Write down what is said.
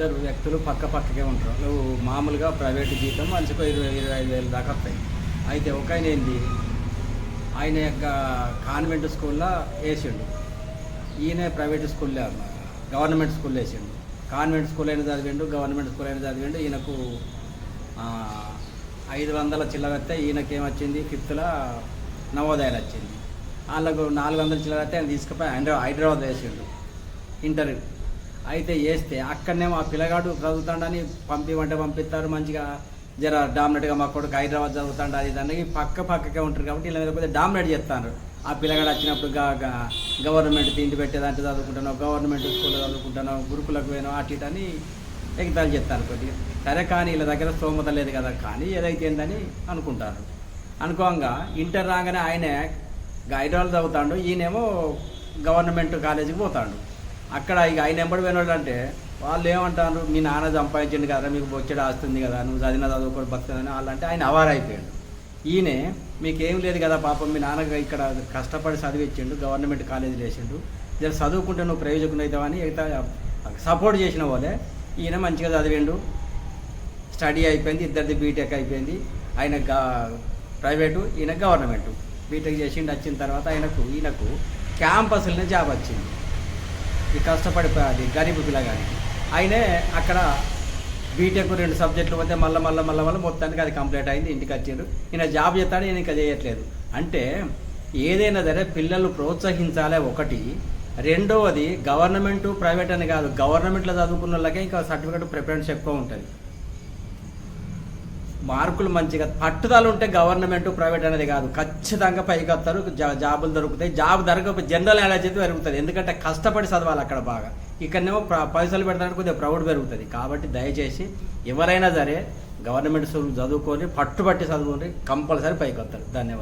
ఇద్దరు వ్యక్తులు పక్క పక్కకే ఉంటారు. నువ్వు మామూలుగా ప్రైవేట్ జీతం మనిషికి ఇరవై ఇరవై ఐదు వేలు దాకా వస్తాయి. అయితే ఒక ఆయన ఏంది? ఆయన యొక్క కాన్వెంట్ స్కూల్లో వేసిండు. ఈయన ప్రైవేట్ స్కూల్లో గవర్నమెంట్ స్కూల్లో వేసిండు. కాన్వెంట్ స్కూల్ అయినా చదివిండు గవర్నమెంట్ స్కూల్ అయినా చదివిండు. ఈయనకు ఐదు వందల చిల్లర వస్తే ఈయనకి ఏమొచ్చింది ఫిఫ్త్లో నవోదయాలు వచ్చింది. వాళ్ళకు నాలుగు వందల చిల్లరత్తే ఆయన తీసుకుపోయి హైదరాబాద్ హైదరాబాద్ వేసిండు. ఇంటర్ అయితే వేస్తే అక్కడనేమో ఆ పిల్లగాడు చదువుతాడని పంపిమంటే పంపిస్తారు మంచిగా. జర డామినేట్గా మా కొడుకు హైదరాబాద్ చదువుతాడు అది దానికి పక్క పక్కకే ఉంటారు కాబట్టి ఇలా మీద డామినెట్ డామినేట్ చేస్తారు. ఆ పిల్లగాడు వచ్చినప్పుడు గవర్నమెంట్ తిండి పెట్టేదంటే చదువుకుంటాను గవర్నమెంట్ స్కూల్లో చదువుకుంటాను గురుకులకు పోయినా అటు ఇటు అని ఎగతాలు చెప్తారు కొద్దిగా. సరే కానీ వీళ్ళ దగ్గర స్తోమత లేదు కదా కానీ ఏదైతే ఏందని అనుకుంటారు. అనుకోంగా ఇంటర్ రాగానే ఆయనే హైదరాబాద్ చదువుతాడు ఈయనేమో గవర్నమెంట్ కాలేజీకి పోతాడు. అక్కడ ఇక ఆయన ఎంబడి పోయినాడు అంటే వాళ్ళు ఏమంటారు మీ నాన్న సంపాదించండి కదా మీకు బొచ్చడి ఆస్తుంది కదా నువ్వు చదివిన చదువుకోడు బతుందని వాళ్ళు అంటే ఆయన అవార్ అయిపోయాడు. ఈయనే మీకేం లేదు కదా పాపం మీ నాన్న ఇక్కడ కష్టపడి చదివించిండు గవర్నమెంట్ కాలేజీలో వేసిండు జర చదువుకుంటే నువ్వు ప్రయోజకుడు అవుతావని సపోర్ట్ చేసిన వాళ్ళే. ఈయన మంచిగా చదివిండు. స్టడీ అయిపోయింది ఇద్దరిది బీటెక్ అయిపోయింది. ఆయన గా- ప్రైవేటు ఈయన గవర్నమెంటు. బీటెక్ చేసిండు వచ్చిన తర్వాత ఆయనకు ఈయనకు క్యాంపస్లోనే జాబ్ వచ్చింది. ఈ కష్టపడిపోయాది గరీబ్ పిల్లగానికి ఆయనే అక్కడ బీటెక్ రెండు సబ్జెక్టులు పోతే మళ్ళీ మళ్ళీ మళ్ళీ మళ్ళీ మొత్తానికి అది కంప్లీట్ అయింది ఇంటికి వచ్చిండు ఈయన జాబ్ చేస్తాడు ఈయన ఇంకా చేయట్లేదు. అంటే ఏదైనా సరే పిల్లలు ప్రోత్సహించాలే ఒకటి. రెండవది గవర్నమెంట్ ప్రైవేట్ అని కాదు గవర్నమెంట్లో చదువుకున్న వాళ్ళకే ఇంకా సర్టిఫికేట్ ప్రిఫరెన్స్ ఎక్కువ ఉంటుంది. మార్కులు మంచిగా పట్టుదల ఉంటే గవర్నమెంట్ ప్రైవేట్ అనేది కాదు. ఖచ్చితంగా పైకి వస్తారు జాబులు దొరుకుతాయి. జాబ్ దొరక జనరల్ నాలెడ్జ్ అయితే పెరుగుతుంది. ఎందుకంటే కష్టపడి చదవాలి అక్కడ బాగా. ఇక్కడనేమో పైసలు పెడతానికి కొద్దిగా ప్రౌడ్ పెరుగుతుంది. కాబట్టి దయచేసి ఎవరైనా సరే గవర్నమెంట్ స్కూల్ చదువుకొని పట్టుబట్టి చదువుకొని కంపల్సరీ పైకి వస్తారు. ధన్యవాదాలు.